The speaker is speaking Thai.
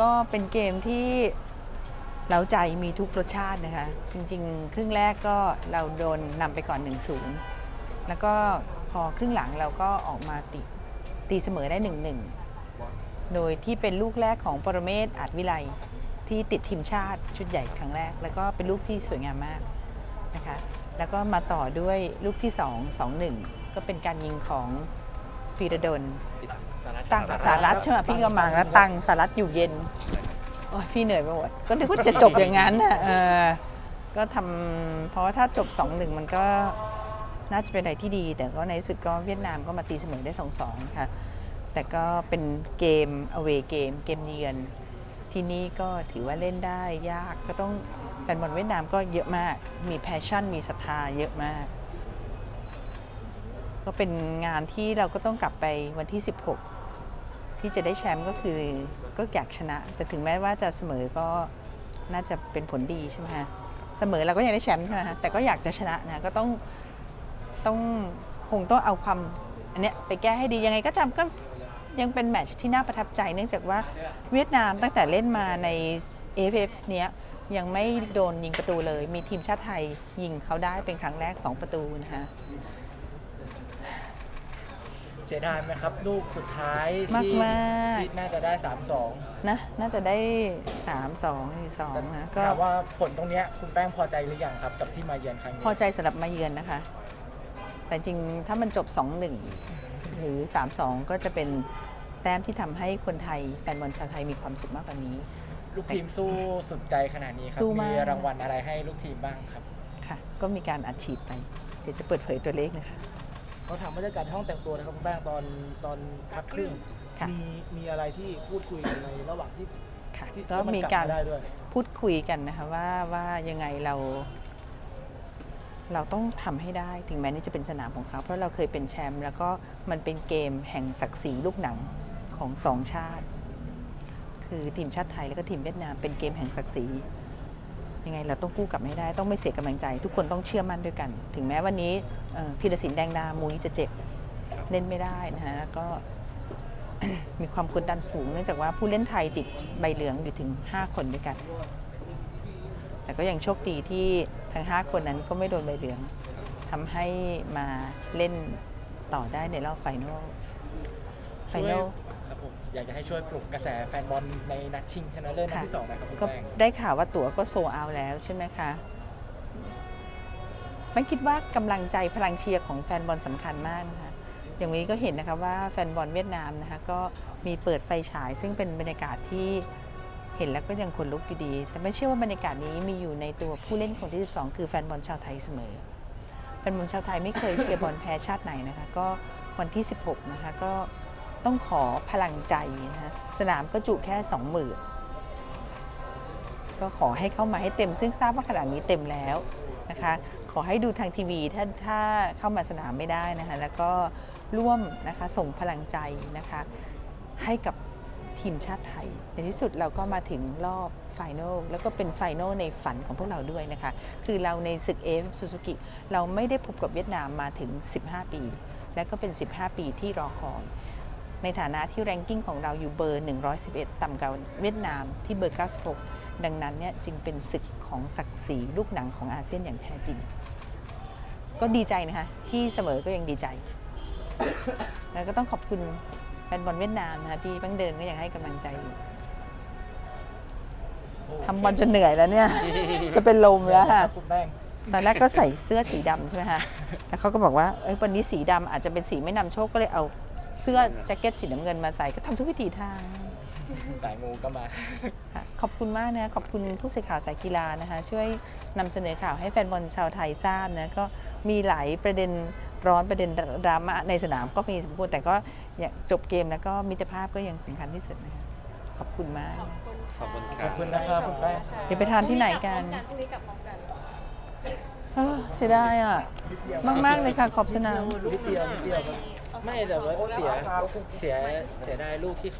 ก็เป็นเกมที่เราใจมีทุกรสชาตินะคะ จริงๆ ครึ่งแรกก็เราโดนนำไปก่อน1-0แล้วก็พอครึ่งหลังเราก็ออกมาตีตีเสมอได้1-1โดยที่เป็นลูกแรกของปรเมศอาจวิไลที่ติดทีมชาติชุดใหญ่ครั้งแรก แล้วก็เป็นลูกที่สวยงามมากนะคะแล้วก็มาต่อด้วยลูกที่ 2 2-1 ก็เป็นการยิงของปีระดล ตังสารัตใช่ไหมพี่ก็มาแล้วตังสารัตอยู่เย็นโอ้ยพี่เหนื่อยไปหมดก็นึกว่าจะจบอย่างนั้นน่ะเออก็ทำเพราะว่าถ้าจบ2-1มันก็น่าจะเป็นอะไรที่ดี แต่ก็ในที่สุดก็เวียดนามก็มาตีเสมอได้2-2ค่ะ แต่ก็เป็นเกม away เกม เกมเยือน ที่นี่ก็ถือว่าเล่นได้ยากก็ต้องแฟนบอลเวียดนามก็เยอะมาก มีแพชชั่น มีศรัทธาเยอะมาก ก็เป็นงานที่เราก็ต้องกลับไปวันที่ 16 ที่จะได้แชมป์ก็คือก็อยากชนะ แต่ถึงแม้ว่าจะเสมอก็น่าจะเป็นผลดีใช่ไหมฮะเสมอเราก็ยังได้แชมป์ใช่ไหมฮะแต่ก็อยากจะชนะนะก็ต้องต้องคงต้องเอาความอันเนี้ยไปแก้ให้ดียังไงก็ตามก็ยังเป็นแมตช์ที่น่าประทับใจ เนื่องจากว่าเวียดนามตั้งแต่เล่นมาใน AFF เนี้ยยังไม่โดนยิงประตูเลย มีทีมชาติไทยยิงเขาได้เป็นครั้งแรก 2 ประตูนะคะ สียดายไหมครับ ลูกสุดท้ายที่มากๆ ที่น่าจะได้ 3-2นะ น่าจะได้3 2 4 2นะก็ถามว่าผลตรงเนี้ยคุณแป้งพอใจหรือยังครับกับที่มาเยือนครั้งนี้พอใจสำหรับมาเยือนนะคะ แต่จริงถ้ามันจบ 2-1 หรือ 3-2 ก็จะเป็นแต้มที่ทำให้คนไทยแฟนบอลชาวไทยมีความสุขมากกว่านี้ ลูกทีมสู้สุดใจขนาดนี้ครัสู้มาก มีรางวัลอะไรให้ลูกทีมบ้างครับ ค่ะ ก็มีการอัดฉีดไป เดี๋ยวจะเปิดเผยตัวเลขนะคะ เขาถามบรรยากาศห้องแต่งตัวนะครับคุณแป้งตอนตอนพักครึ่งค่ะมีมีอะไรที่พูดคุยกันในระหว่างที่ค่ะที่ก็ที่นมีลับการได้ด้วย พูดคุยกันนะคะว่าว่ายังไงเรา เราต้องทำให้ได้ถึงแม้นี่จะเป็นสนามของเขา เพราะเราเคยเป็นแชมป์แล้วก็มันเป็นเกมแห่งศักดิ์ศรีลูกหนังของสองชาติ คือทีมชาติไทยแล้วก็ทีมเวียดนามเป็นเกมแห่งศักดิ์ศรี ยังไงเราต้องกู้กลับไม่ได้ต้องไม่เสียกำลังใจ ทุกคนต้องเชื่อมั่นด้วยกัน ถึงแม้วันนี้เอ่อธีรศิลป์แดงดามุ้ยจะเจ็บเล่นไม่ได้นะฮะแล้วก็มีความกดดันสูงเนื่องจากว่าผู้เล่นไทยติดใบเหลืองอยู่ถึง 5 คนด้วยกัน แต่ก็ยังโชคดีที่ทั้ง 5 คนนั้นก็ไม่โดนใบเหลืองทำให้มาเล่นต่อได้ในรอบไฟนอล ไฟช่วยนอลครับผมอยากจะให้ช่วยปลุกกระแสแฟนบอลในนัดชิงชนะเลิศนัดค่ะที่สองนะครับคุณก็แป้งได้ข่าวว่าตั๋วก็โซเอาแล้วใช่ไหมคะไม่คิดว่ากำลังใจพลังเชียร์ของแฟนบอลสำคัญมากนะคะอย่างวันนี้ก็เห็นนะคะว่าแฟนบอลเวียดนามนะคะก็มีเปิดไฟฉาย ซึ่งเป็นบรรยากาศที่เห็นแล้วก็ยังขนลุกอยู่ดี แต่ไม่เชื่อว่าบรรยากาศนี้มีอยู่ในตัวผู้เล่นคนที่ 12 คือแฟนบอลชาวไทยเสมอ แฟนบอลชาวไทยไม่เคยเชียร์บอลแพ้ชาติไหนนะคะ ก็วันที่ 16 นะคะก็ ต้องขอพลังใจนะคะสนามก็จุแค่20,000ก็ขอให้เข้ามาให้เต็ม ซึ่งทราบว่าขนาดนี้เต็มแล้วนะคะ ขอให้ดูทางทีวีถ้าถ้าเข้ามาสนามไม่ได้นะคะแล้วก็ร่วมนะคะส่งพลังใจนะคะ ให้กับทีมชาติไทย ในที่สุดเราก็มาถึงรอบไฟนลแล้วก็เป็นไฟนลในฝันของพวกเราด้วยนะคะ คือเราในศึกเอฟซูซูกิเราไม่ได้พบกับเวียดนามมาถึง 15 ปี และก็เป็น 15 ปีที่รอคอย ในฐานะที่แรงกิ้งของเราอยู่เบอร์ 111 ต่ำกว่าเวียดนามที่เบอร์ 96 ดังนั้นเนี่ยจึงเป็นศึกของศักดิ์ศรีลูกหนังของอาเซียนอย่างแท้จริง ก็ดีใจนะคะ ที่เสมอก็ยังดีใจ แล้วก็ต้องขอบคุณแฟนบอลเวียดนามนะคะที่บังเดินก็ยังให้กำลังใจอยู่ทำบอลจนเหนื่อยแล้วเนี่ย จะเป็นลมแล้วคค่ะรับคุณแป้งตอนแรกก็ใส่เสื้อสีดำใช่ไหมคะแล้วเขาก็บอกว่าเอ้ยวันนี้สีดำอาจจะเป็นสีไม่นำโชคก็เลยเอา เสื้อแจ็คเก็ตสีน้ำเงินมาใส่ก็ทำทุกวิธีทาง สายมูก็มา ค่ะขอบคุณมากนะขอบคุณผู้สื่อข่าวสายกีฬานะคะ ช่วยนำเสนอข่าวให้แฟนบอลชาวไทยทราบนะก็มีหลายประเด็นร้อนประเด็นดราม่าในสนามก็มีสมควรแต่ก็อยากจบเกมแล้วก็มิตรภาพก็ยังสำคัญที่สุดนะคะขอบคุณมาก ขอบคุณคขรัอบบคุณนะครับคุณแป้ง เดี๋ยวไปทานที่ไหนกัน พรุ่งนี้กลับพร้อมกัน เอ้อเสียดายอะ มาก ๆ เลยค่ะขอบสนาม นิดเดียวนิดเดียวครับ ไม่แต่ว่าเสียเสียเสียดายลูกที่เขา